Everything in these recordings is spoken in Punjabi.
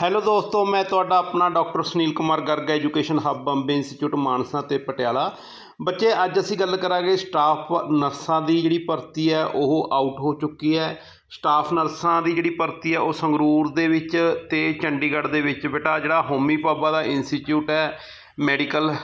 ਹੈਲੋ ਦੋਸਤੋ, ਮੈਂ ਤੁਹਾਡਾ ਆਪਣਾ doctor Sunil Kumar Garg education hub Bombay institute Mansa ਤੇ ਪਟਿਆਲਾ। ਬੱਚੇ, ਅੱਜ ਅਸੀਂ ਗੱਲ ਕਰਾਂਗੇ ਸਟਾਫ ਨਰਸਾਂ ਦੀ ਜਿਹੜੀ ਭਰਤੀ ਹੈ, ਉਹ ਆਊਟ ਹੋ ਚੁੱਕੀ ਹੈ। ਸਟਾਫ ਨਰਸਾਂ ਦੀ ਜਿਹੜੀ ਭਰਤੀ ਹੈ, ਉਹ ਸੰਗਰੂਰ ਦੇ ਵਿੱਚ ਤੇ ਚੰਡੀਗੜ੍ਹ ਦੇ ਵਿੱਚ। ਬੇਟਾ, ਜਿਹੜਾ ਹੋਮੀ ਪਾਬਾ ਦਾ ਇੰਸਟੀਚਿਊਟ ਹੈ ਮੈਡੀਕਲ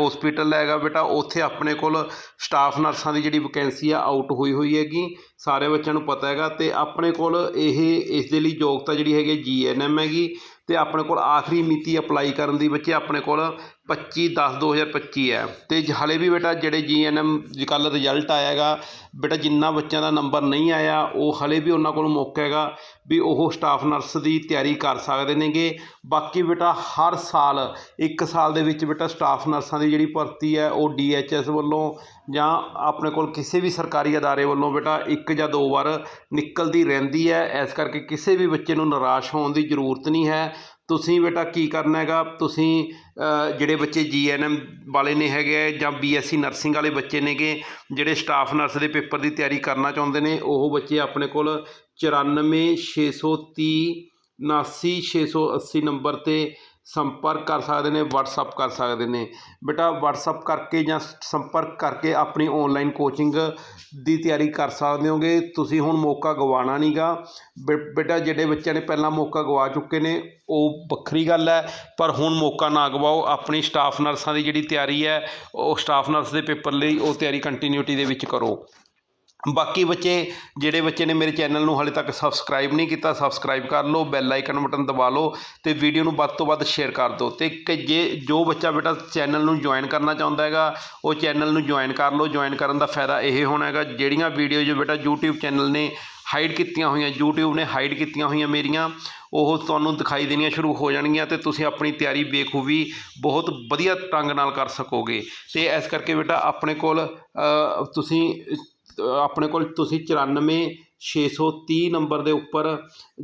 ਹਸਪੀਟਲ ਹੈਗਾ ਬੇਟਾ, ਉੱਥੇ ਆਪਣੇ ਕੋਲ ਸਟਾਫ ਨਰਸਾਂ ਦੀ ਜਿਹੜੀ ਵੈਕੈਂਸੀ ਆ ਆਊਟ ਹੋਈ ਹੋਈ ਹੈਗੀ। ਸਾਰੇ ਬੱਚਿਆਂ ਨੂੰ ਪਤਾ ਹੈਗਾ ਅਤੇ ਆਪਣੇ ਕੋਲ ਇਹ, ਇਸ ਦੇ ਲਈ ਯੋਗਤਾ ਜਿਹੜੀ ਹੈਗੀ ਜੀਐਨਐਮ ਹੈਗੀ ਅਤੇ ਆਪਣੇ ਕੋਲ ਆਖਰੀ ਮਿਤੀ ਅਪਲਾਈ ਕਰਨ ਦੀ ਬੱਚੇ ਆਪਣੇ ਕੋਲ 25 10 2025 ਹੈ। ਅਤੇ ਹਾਲੇ ਵੀ ਬੇਟਾ ਜਿਹੜੇ ਜੀਐਨਐਮ ਕੱਲ੍ਹ ਰਿਜ਼ਲਟ ਆਇਆ ਹੈਗਾ, ਬੇਟਾ ਜਿੰਨਾ ਬੱਚਿਆਂ ਦਾ ਨੰਬਰ ਨਹੀਂ ਆਇਆ, ਉਹ ਹਾਲੇ ਵੀ ਉਹਨਾਂ ਕੋਲ ਮੌਕਾ ਹੈਗਾ ਵੀ ਉਹ ਸਟਾਫ ਨਰਸ ਦੀ ਤਿਆਰੀ ਕਰ ਸਕਦੇ ਨੇਗੇ। ਬਾਕੀ ਬੇਟਾ ਹਰ ਸਾਲ, ਇੱਕ ਸਾਲ ਦੇ ਵਿੱਚ ਬੇਟਾ ਸਟਾਫ ਨਰਸਾਂ ਦੀ ਜਿਹੜੀ ਭਰਤੀ ਹੈ, ਉਹ ਡੀਐਚਐਸ ਵੱਲੋਂ ਜਾਂ ਆਪਣੇ ਕੋਲ ਕਿਸੇ ਵੀ ਸਰਕਾਰੀ ਅਦਾਰੇ ਵੱਲੋਂ ਬੇਟਾ ਇੱਕ ਇੱਕ ਜਾਂ ਦੋ ਵਾਰ ਨਿਕਲਦੀ ਰਹਿੰਦੀ ਹੈ। ਇਸ ਕਰਕੇ ਕਿਸੇ ਵੀ ਬੱਚੇ ਨੂੰ ਨਿਰਾਸ਼ ਹੋਣ ਦੀ ਜ਼ਰੂਰਤ ਨਹੀਂ ਹੈ। ਤੁਸੀਂ ਬੇਟਾ ਕੀ ਕਰਨਾ ਹੈਗਾ? ਤੁਸੀਂ ਜਿਹੜੇ ਬੱਚੇ ਜੀਐਨਐਮ ਵਾਲੇ ਨੇ ਹੈਗੇ ਆ ਜਾਂ ਬੀਐਸਸੀ ਨਰਸਿੰਗ ਵਾਲੇ ਬੱਚੇ ਨੇਗੇ, ਜਿਹੜੇ ਸਟਾਫ ਨਰਸ ਦੇ ਪੇਪਰ ਦੀ ਤਿਆਰੀ ਕਰਨਾ ਚਾਹੁੰਦੇ ਨੇ, ਉਹ ਬੱਚੇ ਆਪਣੇ ਕੋਲ 94 630 79 680 ਨੰਬਰ ਤੇ ਸੰਪਰਕ ਕਰ ਸਕਦੇ ਨੇ ਵਟਸਐਪ ਕਰ ਸਕਦੇ ਨੇ। ਬੇਟਾ ਵਟਸਐਪ ਕਰਕੇ ਜਾਂ ਸੰਪਰਕ ਕਰਕੇ ਆਪਣੀ ਔਨਲਾਈਨ ਕੋਚਿੰਗ ਦੀ ਤਿਆਰੀ ਕਰ ਸਕਦੇ ਹੋਗੇ। ਤੁਸੀਂ ਹੁਣ ਮੌਕਾ ਗਵਾਉਣਾ ਨਹੀਂ ਨਹੀਂਗਾ ਬੇਟਾ, ਜਿਹੜੇ ਬੱਚਿਆਂ ਨੇ ਪਹਿਲਾਂ ਮੌਕਾ ਗਵਾ ਚੁੱਕੇ ਨੇ, ਉਹ ਵੱਖਰੀ ਗੱਲ ਹੈ, ਪਰ ਹੁਣ ਮੌਕਾ ਨਾ ਗਵਾਓ। ਆਪਣੀ ਸਟਾਫ ਨਰਸਾਂ ਦੀ ਜਿਹੜੀ ਤਿਆਰੀ ਹੈ, ਉਹ ਸਟਾਫ ਨਰਸ ਦੇ ਪੇਪਰ ਲਈ ਉਹ ਤਿਆਰੀ ਕੰਟੀਨਿਊਟੀ ਦੇ ਵਿੱਚ ਕਰੋ। ਬਾਕੀ ਬੱਚੇ, ਜਿਹੜੇ ਬੱਚੇ ਨੇ ਮੇਰੇ ਚੈਨਲ ਨੂੰ ਹਾਲੇ ਤੱਕ ਸਬਸਕ੍ਰਾਈਬ ਨਹੀਂ ਕੀਤਾ ਸਬਸਕ੍ਰਾਈਬ ਕਰ ਲਓ ਬੈਲ ਆਈਕਨ ਬਟਨ ਦਬਾ ਲਓ ਅਤੇ ਵੀਡੀਓ ਨੂੰ ਵੱਧ ਤੋਂ ਵੱਧ ਸ਼ੇਅਰ ਕਰ ਦਿਓ। ਅਤੇ ਕਿ ਜੇ, ਜੋ ਬੱਚਾ ਬੇਟਾ ਚੈਨਲ ਨੂੰ ਜੁਆਇਨ ਕਰਨਾ ਚਾਹੁੰਦਾ ਹੈਗਾ, ਉਹ ਚੈਨਲ ਨੂੰ ਜੁਆਇਨ ਕਰ ਲਓ। ਜੁਆਇਨ ਕਰਨ ਦਾ ਫਾਇਦਾ ਇਹ ਹੋਣਾ ਹੈਗਾ, ਜਿਹੜੀਆਂ ਵੀਡੀਓ ਜੋ ਬੇਟਾ YouTube ਚੈਨਲ ਨੇ ਹਾਈਡ ਕੀਤੀਆਂ ਹੋਈਆਂ, YouTube ਨੇ ਹਾਈਡ ਕੀਤੀਆਂ ਹੋਈਆਂ ਮੇਰੀਆਂ, ਉਹ ਤੁਹਾਨੂੰ ਦਿਖਾਈ ਦੇਣੀਆਂ ਸ਼ੁਰੂ ਹੋ ਜਾਣਗੀਆਂ ਤੇ ਤੁਸੀਂ ਆਪਣੀ ਤਿਆਰੀ ਬੇਖੂਬੀ ਬਹੁਤ ਵਧੀਆ ਢੰਗ ਨਾਲ ਕਰ ਸਕੋਗੇ। ਤੇ ਇਸ ਕਰਕੇ ਬੇਟਾ ਆਪਣੇ ਕੋਲ ਤੁਸੀਂ ਆਪਣੇ ਕੋਲ ਤੁਸੀਂ 94 630 ਨੰਬਰ ਦੇ ਉੱਪਰ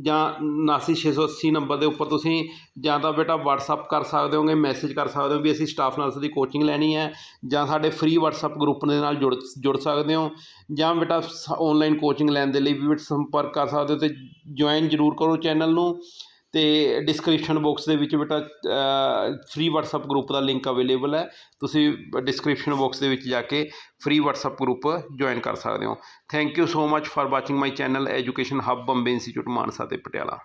ਜਾਂ 79 680 ਨੰਬਰ ਦੇ ਉੱਪਰ ਤੁਸੀਂ ਜਾਂ ਤਾਂ ਬੇਟਾ ਵਟਸਐਪ ਕਰ ਸਕਦੇ ਹੋਗੇ ਮੈਸੇਜ ਕਰ ਸਕਦੇ ਹੋ ਵੀ ਅਸੀਂ ਸਟਾਫ ਨਰਸ ਦੀ ਕੋਚਿੰਗ ਲੈਣੀ ਹੈ ਜਾਂ ਸਾਡੇ ਫ੍ਰੀ ਵਟਸਐਪ ਗਰੁੱਪ ਦੇ ਨਾਲ ਜੁੜ ਜੁੜ ਸਕਦੇ ਹੋ ਜਾਂ ਬੇਟਾ ਔਨਲਾਈਨ ਕੋਚਿੰਗ ਲੈਣ ਦੇ ਲਈ ਵੀ ਬੇਟਾ ਸੰਪਰਕ ਕਰ ਸਕਦੇ ਹੋ ਅਤੇ ਜੁਆਇਨ ਜ਼ਰੂਰ ਕਰੋ ਚੈਨਲ ਨੂੰ। ਅਤੇ ਡਿਸਕ੍ਰਿਪਸ਼ਨ ਬਾਕਸ ਦੇ ਵਿੱਚ ਬੇਟਾ ਫ੍ਰੀ ਵਟਸਐਪ ਗਰੁੱਪ ਦਾ ਲਿੰਕ ਅਵੇਲੇਬਲ ਹੈ। ਤੁਸੀਂ ਡਿਸਕ੍ਰਿਪਸ਼ਨ ਬਾਕਸ ਦੇ ਵਿੱਚ ਜਾ ਕੇ ਫ੍ਰੀ ਵਟਸਐਪ ਗਰੁੱਪ ਜੁਆਇਨ ਕਰ ਸਕਦੇ ਹੋ। Thank you so much for watching my channel education hub Bombay institute Mansa ਅਤੇ ਪਟਿਆਲਾ